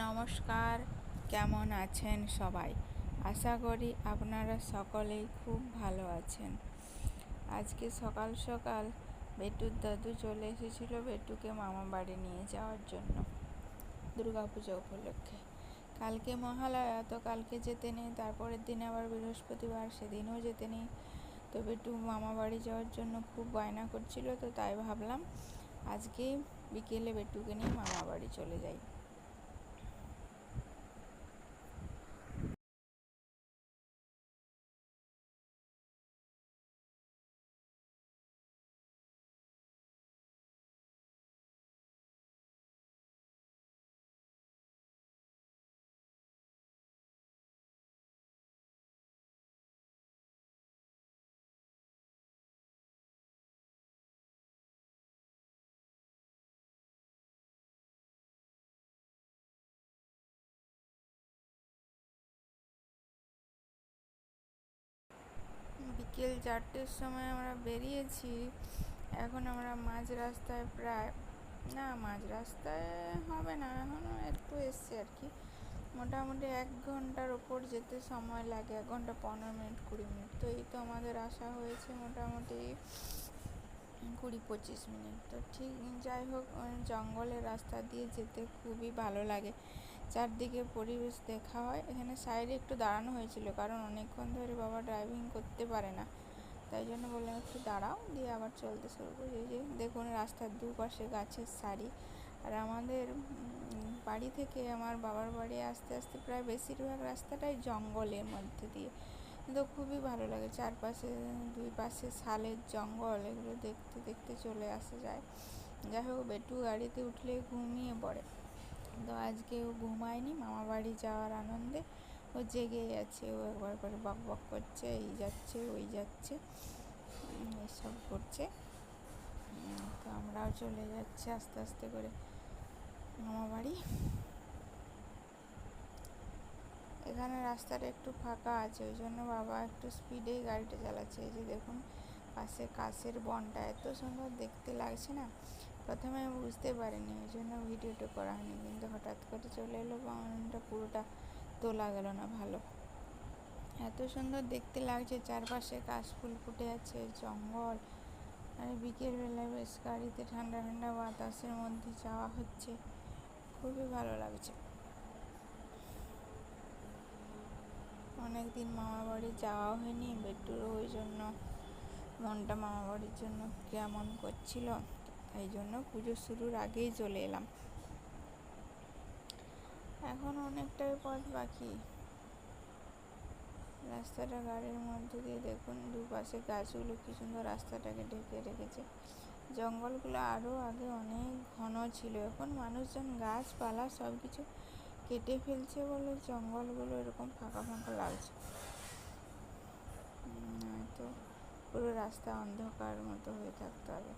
নমস্কার, কেমন আছেন সবাই? আশা করি আপনারা সকলেই খুব ভালো আছেন। আজকে সকাল সকাল বেটুর দাদু চলে এসেছিল বেটুকে মামা বাড়ি নিয়ে যাওয়ার জন্য দুর্গাপুজো উপলক্ষে। কালকে মহালয়া, তো কালকে যেতে নেই, তারপরের দিন আবার বৃহস্পতিবার, সেদিনও যেতে নেই। তো বেটু মামা বাড়ি যাওয়ার জন্য খুব বায়না করছিল, তো তাই ভাবলাম আজকে বিকেলে বেটুকে নিয়ে মামা বাড়ি চলে যাই। বিকেল চারটের সময় আমরা বেরিয়েছি। এখন আমরা মাঝ রাস্তায় প্রায়, না মাঝ রাস্তায় হবে না, এখনও একটু এসছে আর কি। মোটামুটি এক ঘণ্টার ওপর যেতে সময় লাগে, এক ঘণ্টা পনেরো মিনিট, কুড়ি মিনিট। তো এই তো আমাদের আসা হয়েছে মোটামুটি কুড়ি পঁচিশ মিনিট। তো ঠিক, যাই হোক জঙ্গলের রাস্তা দিয়ে যেতে খুবই ভালো লাগে। চারদিকে পরিবেশ দেখা হয়। এখানে সাইডে একটু দাঁড়ানো হয়েছিল, কারণ অনেকক্ষণ ধরে বাবা ড্রাইভিং করতে পারে না। তাই জন্য বললাম, একটু দাঁড়াও, দিয়ে আবার চলতে শুরু করি। যে, দেখুন, রাস্তার দুপাশে গাছের সারি। আর আমাদের বাড়ি থেকে আমার বাবার বাড়ি আসতে আসতে প্রায় বেশিরভাগ রাস্তাটাই জঙ্গলের মধ্যে দিয়ে। কিন্তু খুবই ভালো লাগে, চারপাশে, দুই পাশে শালের জঙ্গল, এগুলো দেখতে দেখতে চলে আসা যায়। যাই হোক, বেটু গাড়িতে উঠলে ঘুমিয়ে পড়ে। তো আজকে ও ঘুমায়নি মামা বাড়ি যাওয়ার আনন্দে ও জেগেই আছে, ও একবার করে বক বক করছে, এই যাচ্ছে, ওই যাচ্ছে এসব করছে। তো আমরাও চলে যাচ্ছি আস্তে আস্তে করে মামা বাড়ি। এখানে রাস্তাটা একটু ফাঁকা আছে, ওই জন্য বাবা একটু স্পিডেই গাড়িটা চালাচ্ছে। এই যে দেখুন, পাশে কাশের বনটা এত সুন্দর দেখতে লাগছে না। প্রথমে আমি বুঝতে পারিনি ওই জন্য ভিডিওটা করা হয়নি। কিন্তু হঠাৎ করে চলে এলো বাউনটা পুরোটা তোলা গেল না ভালো। এত সুন্দর দেখতে লাগছে, চারপাশে কাশফুল ফুটে আছে, জঙ্গল। আর বিকেলবেলায় বেশ গাড়িতে ঠান্ডা ঠান্ডা বাতাসের মধ্যে যাওয়া হচ্ছে। খুবই ভালো লাগছে। অনেক দিন মামা বাড়ি যাওয়া হয়নি, বেটুরও ওই জন্য, মনটা মামা বাড়ির জন্য কেমন করছিল। এই জন্য পুজো শুরুর আগেই চলে এলাম। এখন অনেকটাই পথ বাকি। রাস্তাটা গাড়ির মধ্যে দিয়ে দেখুন, দুপাশে গাছগুলো কি সুন্দর রাস্তাটাকে ঢেকে রেখেছে। জঙ্গলগুলো আরও আগে অনেক ঘন ছিল, এখন মানুষজন গাছপালা সব কিছু কেটে ফেলছে বলে জঙ্গলগুলো এরকম ফাঁকা ফাঁকা লাগছে। তো পুরো রাস্তা অন্ধকার মতো হয়ে থাকতে হবে।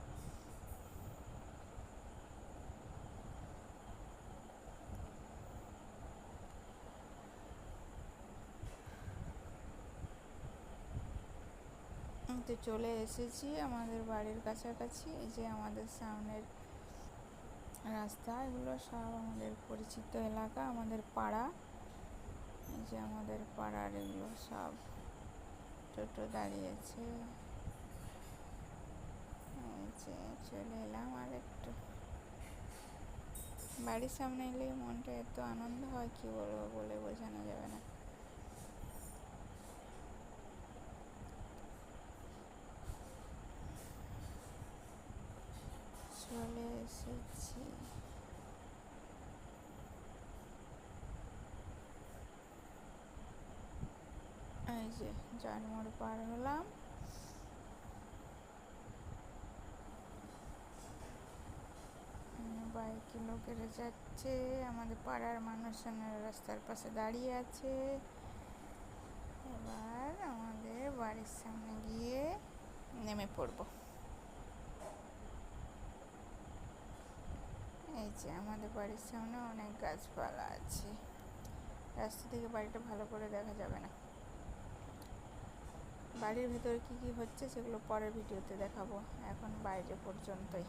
তো চলে এসেছি আমাদের বাড়ির কাছাকাছি। এই যে আমাদের সামনের রাস্তা, এগুলো সব আমাদের পরিচিত এলাকা, আমাদের পাড়া। এই যে আমাদের পাড়ার এগুলো সব টোটো দাঁড়িয়েছে। এই যে চলে এলাম আর একটু। বাড়ির সামনে এলে মনটা এত আনন্দ হয়, কি বলব বলে বোঝানো যাবে না। চলে এসেছি। এই যে জানমোড় পার হলাম। বাইকে লোকেরা যাচ্ছে, আমাদের পাড়ার মানুষজনের রাস্তার পাশে দাঁড়িয়ে আছে। এবার আমাদের বাড়ির সামনে গিয়ে নেমে পড়ব। যে আমাদের বাড়ির সামনে অনেক গাছপালা আছে। রাস্তা থেকে বাড়িটা ভালো করে দেখা যাবে না। বাড়ির ভেতরে কি কি হচ্ছে সেগুলো পরের ভিডিওতে দেখাবো। এখন বাইরে পর্যন্তই।